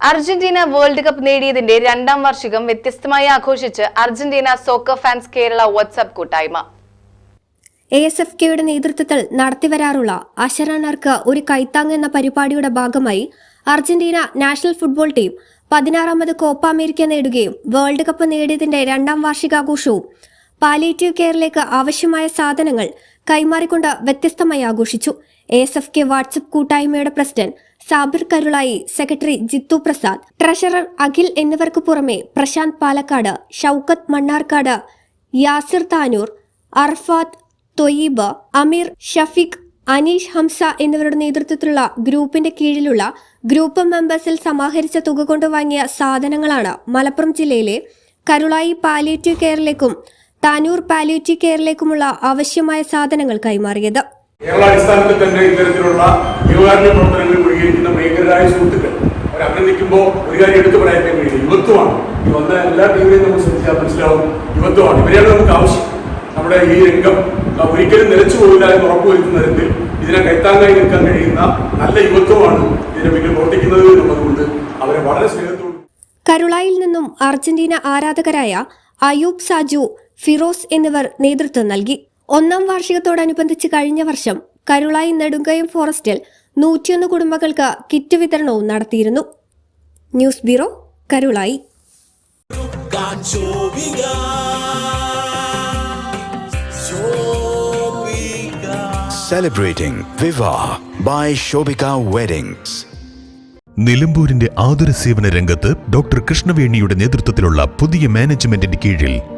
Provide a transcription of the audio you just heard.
Argentina world cup നേടിയതിന്റെ രണ്ടാം വാർഷികം വ്യത്യസ്തമായി ആഘോഷിച്ച് Argentina soccer fans Kerala WhatsApp കൂട്ടായ്മ. എ എസ് എഫ് കെയുടെ നേതൃത്വത്തിൽ നടത്തിവരാറുള്ള അശരണർക്ക് ഒരു കൈത്താങ് എന്ന പരിപാടിയുടെ ഭാഗമായി അർജന്റീന നാഷണൽ ഫുട്ബോൾ ടീം പതിനാറാമത് കോപ്പ അമേരിക്ക നേടുകയും വേൾഡ് കപ്പ് നേടിയതിന്റെ രണ്ടാം വാർഷികാഘോഷവും പാലിയേറ്റീവ് കെയറിലേക്ക് ആവശ്യമായ സാധനങ്ങൾ കൈമാറിക്കൊണ്ട് വ്യത്യസ്തമായി ആഘോഷിച്ചു. A S F K WhatsApp കൂട്ടായ്മയുടെ president Sabir Karulai secretary Jithu Prasad treasurer Akhil എന്നിവർക്ക് പുറമെ പ്രശാന്ത് പാലക്കാട് ഷൌക്കത്ത് മണ്ണാർക്കാട് യാസിർ താനൂർ അർഫാത്ത് തൊയീബ് അമീർ ഷഫീഖ് അനീഷ് ഹംസ എന്നിവരുടെ നേതൃത്വത്തിലുള്ള ഗ്രൂപ്പിന്റെ കീഴിലുള്ള ഗ്രൂപ്പ് മെമ്പേഴ്സിൽ സമാഹരിച്ച തുക കൊണ്ട് വാങ്ങിയ സാധനങ്ങളാണ് മലപ്പുറം ജില്ലയിലെ കരുളായി പാലിയേറ്റീവ് കെയറിലേക്കും താനൂർ പാലിയേറ്റീവ് കെയറിലേക്കുമുള്ള ആവശ്യമായ സാധനങ്ങൾ കൈമാറിയത്. കേരള അടിസ്ഥാനത്തിൽ തന്നെ ഇത്തരത്തിലുള്ള ജീവകാരുണ്യ പ്രവർത്തനങ്ങളിൽ മുഴുകിയിരിക്കുന്ന ഭീകരരായ സുഹൃത്തുക്കൾ. അവർ അഭിനന്ദിക്കുമ്പോൾ ഒരു കാര്യം എടുത്തു പറയാൻ കഴിയില്ല. യുവത്വമാണ്. ഈ വന്ന എല്ലാ ടീമിനെയും നമ്മൾ ശ്രദ്ധിച്ചാൽ മനസ്സിലാവും യുവത്വമാണ്. ഇവരെയാണ് നമുക്ക് ആവശ്യം. നമ്മുടെ ഈ രംഗം ഒരിക്കലും നിലച്ചു പോകില്ല എന്ന് ഉറപ്പുവരുത്തുന്ന തരത്തിൽ ഇതിനെ കൈത്താങ്ങായി നിൽക്കാൻ കഴിയുന്ന നല്ല യുവത്വമാണ് ഇതിനെ പിന്നിൽ പ്രവർത്തിക്കുന്നത് എന്നുള്ളതുകൊണ്ട് അവരെ വളരെ സ്നേഹത്തോടും കരുളായിൽ നിന്നും അർജന്റീന ആരാധകരായ അയൂബ് സാജു ഫിറോസ് എന്നിവർ നേതൃത്വം നൽകി. ഒന്നാം വാർഷികത്തോടനുബന്ധിച്ച് കഴിഞ്ഞ വർഷം കരുളായി നെടുങ്കയം ഫോറസ്റ്റിൽ നൂറ്റിയൊന്ന് കുടുംബങ്ങൾക്ക് കിറ്റ് വിതരണവും നടത്തിയിരുന്നു news bureau Karulai celebrating Viva by Shobika Weddings. നിലമ്പൂരിന്റെ ആതുര സേവന രംഗത്ത് ഡോക്ടർ കൃഷ്ണവേണിയുടെ നേതൃത്വത്തിലുള്ള പുതിയ മാനേജ്മെന്റിന്റെ കീഴിൽ